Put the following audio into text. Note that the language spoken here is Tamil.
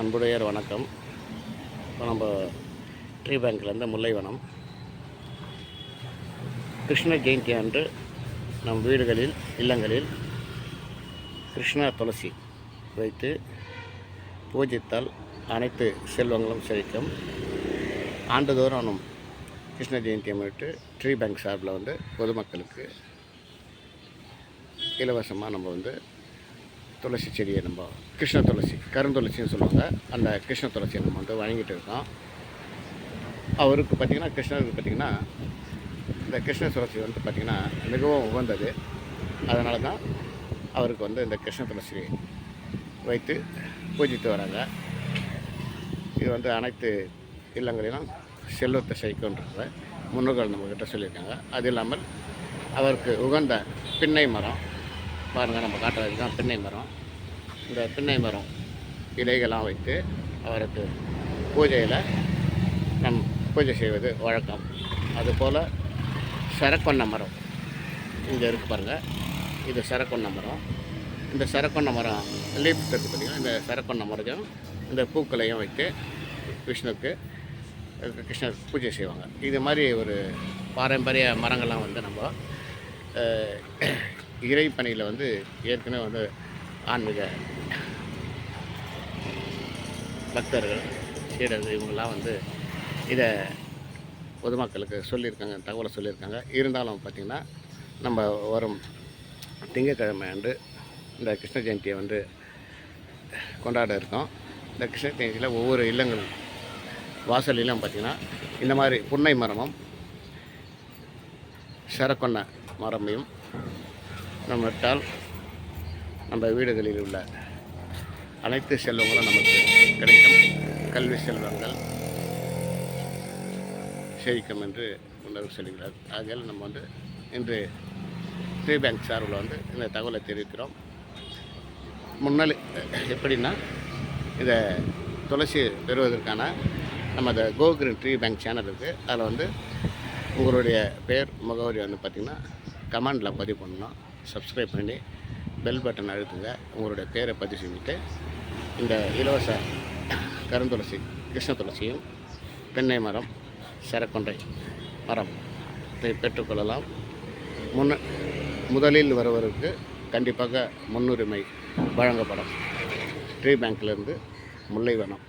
அன்புடையர் வணக்கம். இப்போ நம்ம ட்ரீ பேங்க்லேருந்து முல்லைவனம். கிருஷ்ண ஜெயந்தி அன்று நம் வீடுகளில் இல்லங்களில் கிருஷ்ண துளசி வைத்து பூஜித்தால் அனைத்து செல்வங்களும் செழிக்கும். ஆண்டுதோறும் நம் கிருஷ்ண ஜெயந்தியை முன்னிட்டு ட்ரீ பேங்க் சார்பில் வந்து பொதுமக்களுக்கு இலவசமாக நம்ம வந்து துளசி செடியை நம்ம கிருஷ்ண துளசி கருந்துளசின்னு சொல்லுவாங்க. அந்த கிருஷ்ண துளசியை நம்ம வந்து வழங்கிட்டு இருக்கோம் அவருக்கு பார்த்திங்கன்னா கிருஷ்ணருக்கு பார்த்திங்கன்னா இந்த கிருஷ்ண துளசி வந்து பார்த்திங்கன்னா மிகவும் உகந்தது. அதனால தான் அவருக்கு வந்து இந்த கிருஷ்ண துளசி வைத்து பூஜித்து வராங்க. இது வந்து அனைத்து இல்லங்களிலும் செல்வத்தை செய்கின்ற முன்னோர்கள் நம்மக்கிட்ட சொல்லியிருக்காங்க. அது இல்லாமல் அவருக்கு உகந்த பின்னை மரம் பாருங்கள் நம்ம காட்டுறது தான் பின்னை மரம். இந்த பின்னை மரம் இலைகள்லாம் வைத்து அவருக்கு பூஜையில் நம் பூஜை செய்வது வழக்கம். அதுபோல் சரக்கொன்ன மரம் இங்கே இருக்கு பாருங்கள் இது சரக்கொன்ன மரம். இந்த சரக்கொன்ன மரம் லீப் இருக்கு பார்த்தீங்கன்னா இந்த சரக்கொன்ன மரத்தையும் இந்த பூக்களையும் வைத்து விஷ்ணுக்கு கிருஷ்ணர் பூஜை செய்வாங்க. இது மாதிரி ஒரு பாரம்பரிய மரங்கள்லாம் வந்து நம்ம இறைப்பணியில் வந்து ஏற்கனவே வந்து ஆன்மீக பக்தர்கள் சீடர்கள் இவங்கெல்லாம் வந்து இதை பொதுமக்களுக்கு சொல்லியிருக்காங்க தகவலை சொல்லியிருக்காங்க. இருந்தாலும் பார்த்திங்கன்னா நம்ம வரும் திங்கட்கிழமை அன்று இந்த கிருஷ்ண ஜெயந்தியை வந்து கொண்டாட இருக்கோம். இந்த கிருஷ்ண ஜெயந்தியில் ஒவ்வொரு இல்லங்கள் வாசலிலும் பார்த்திங்கன்னா இந்த மாதிரி புன்னை மரமும் சரக்கொன்ன மரமையும் நம்ம நம்ம வீடுகளில் உள்ள அனைத்து செல்வங்களும் நமக்கு கிடைக்கும். கல்வி செல்வங்கள் செழிக்கும் என்று உணர்வு சொல்கிறார் ஆகையால் நம்ம வந்து இன்று ட்ரீ பேங்க் சார்பில் வந்து இந்த தகவலை தெரிவிக்கிறோம். முன்னாள் எப்படின்னா இதை துளசி பெறுவதற்கான நம்ம அந்த கோ ட்ரீ பேங்க் சேனல் இருக்குது அதில் வந்து உங்களுடைய பேர் முகவரி வந்து பார்த்திங்கன்னா கமெண்டில் பதிவு பண்ணணும். சப்ஸ்கிரைப் பண்ணி பெல் பட்டன் அழுத்துங்க. உங்களுடைய பேரை பதிவு செஞ்சுட்டு இந்த இலவச கருந்துளசி கிருஷ்ண துளசியும் தென்னை மரம் சரக்கொன்றை மரம் இதை பெற்றுக்கொள்ளலாம் முன்ன முதலில் வருவதற்கு கண்டிப்பாக முன்னுரிமை வழங்கப்படும். ட்ரீ பேங்க்லேருந்து முல்லைவனம்.